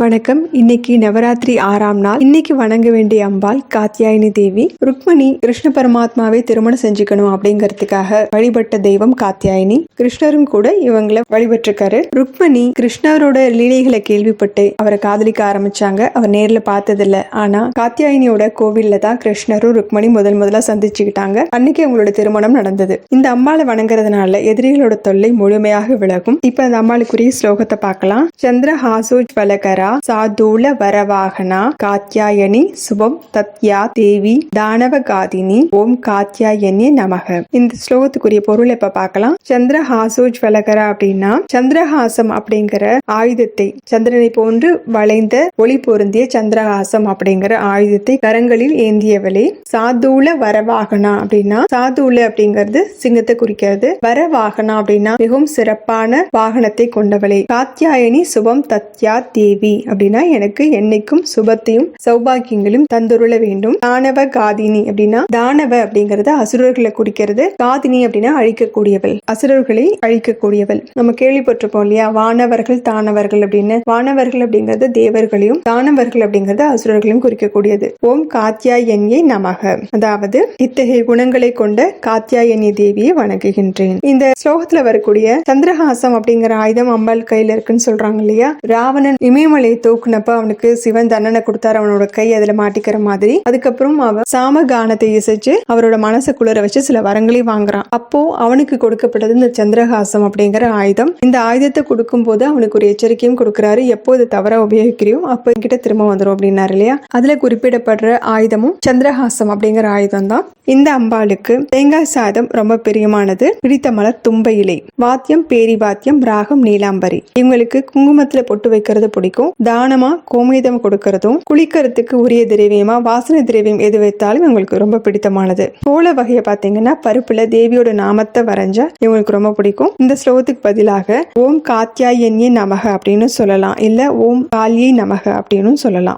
வணக்கம். இன்னைக்கு நவராத்திரி ஆறாம் நாள். இன்னைக்கு வணங்க வேண்டிய அம்பாள் காத்தியாயினி தேவி. ருக்மணி கிருஷ்ண பரமாத்மாவை திருமணம் செஞ்சுக்கணும் அப்படிங்கறதுக்காக வழிபட்ட தெய்வம் காத்தியாயினி. கிருஷ்ணரும் கூட இவங்களை வழிபட்டிருக்காரு. ருக்மணி கிருஷ்ணரோட லீலைகளை கேள்விப்பட்டு அவரை காதலிக்க ஆரம்பிச்சாங்க. அவர் நேர்ல பார்த்ததில்ல. ஆனா காத்தியாயினியோட கோவில்ல தான் கிருஷ்ணரும் ருக்மணி முதல் முதலா சந்திச்சுக்கிட்டாங்க. அன்னைக்கு அவங்களோட திருமணம் நடந்தது. இந்த அம்பாளை வணங்குறதுனால எதிரிகளோட தொல்லை முழுமையாக விலகும். இப்ப அந்த அம்பாளுக்குரிய ஸ்லோகத்தை பார்க்கலாம். சந்திரஹாசோஜ்வலகரா சாதூல வரவாகனா? காத்யாயனி சுபம் தத்யா தேவி தானவகாதினி ஓம் காத்யாயனி நமக. இந்த ஸ்லோகத்துக்குரிய பொருள் இப்ப பார்க்கலாம்? சந்திரஹாசோஜ்வலகரா அப்படின்னா சந்திரஹாசம் அப்படிங்கிற ஆயுதத்தை சந்திரனை போன்று வளைந்த ஒளி பொருந்திய சந்திரஹாசம் அப்படிங்கிற ஆயுதத்தை கரங்களில் ஏந்தியவளே சாதூல வரவாகனா அப்படின்னா சாதூல அப்படிங்கிறது சிங்கத்தை குறிக்கிறது. வரவாகனா அப்படின்னா மிகவும் சிறப்பான வாகனத்தை கொண்டவளே. காத்யாயனி சுபம் தத்யா தேவி அப்படின்னா எனக்கு என்னைக்கும் சுபத்தையும் சௌபாகியங்களும் தந்துருள வேண்டும். தானவ காதினி அப்படின்னா தானவ அப்படிங்கறது அசுரர்களை குறிக்கிறது. காதினி அப்படின்னா அழிக்கக்கூடியவள். அசுரர்களை அழிக்கக்கூடியவள். நம்ம கேள்விப்பட்டிருப்போம் இல்லையா? வானவர்கள் தானவர்கள் அப்படின்னு. வானவர்கள் அப்படிங்கிறது தேவர்களையும் தானவர்கள் அப்படிங்கிறது அசுரர்களையும் குறிக்கக்கூடியது. ஓம் காத்யா காத்தியாயன்யை நமக. அதாவது இத்தகைய குணங்களை கொண்ட காத்தியாயனி தேவியை வணங்குகின்றேன். இந்த ஸ்லோகத்துல வரக்கூடிய சந்திரஹாசம் அப்படிங்கிற ஆயுதம் அம்பாள் கையில இருக்குன்னு சொல்றாங்க இல்லையா? ராவணன் இமயமலை கையை தூக்குனப்ப அவனுக்கு சிவன் தண்டனை கொடுத்தாரு. அவனோட கை அதுல மாட்டிக்கிற மாதிரி. அதுக்கப்புறம் அவன் சாம கானத்தை இசைச்சு அவரோட மனசை குளிர வச்சு சில வரங்களையும் வாங்குறான். அப்போ அவனுக்கு கொடுக்கப்பட்டது இந்த சந்திரஹாசம் அப்படிங்கிற ஆயுதம். இந்த ஆயுதத்தை கொடுக்கும் போது அவனுக்கு ஒரு எச்சரிக்கையும் கொடுக்குறாரு. எப்போ இது தவற உபயோகிக்கிறியோ அப்போ என்கிட்ட திரும்ப வந்துடும் அப்படின்னாரு இல்லையா? அதுல குறிப்பிடப்படுற ஆயுதமும் சந்திரஹாசம் அப்படிங்கிற ஆயுதம் தான் இந்த அம்பாளுக்கு தேங்காய் சாதம் ரொம்ப பிரியமானது. பிடித்த மலர் தும்பை இலை. வாத்தியம் பேரி வாத்தியம் ராகம் நீலாம்பரி. இவங்களுக்கு குங்குமத்துல பொட்டு வைக்கிறது பிடிக்கும். தானமா கோமேதம் கொடுக்கறதும் குளிக்கிறதுக்கு உரிய திரவியமா வாசனை திரவியம் எது வைத்தாலும் இவங்களுக்கு ரொம்ப பிடித்தமானது. போல வகையை பார்த்தீங்கன்னா பருப்புல தேவியோட நாமத்தை வரைஞ்ச இவங்களுக்கு ரொம்ப பிடிக்கும். இந்த ஸ்லோகத்துக்கு பதிலாக ஓம் காத்தியாயன்யே நமக அப்படின்னு சொல்லலாம். இல்ல ஓம் காளியை நமக அப்படின்னு சொல்லலாம்.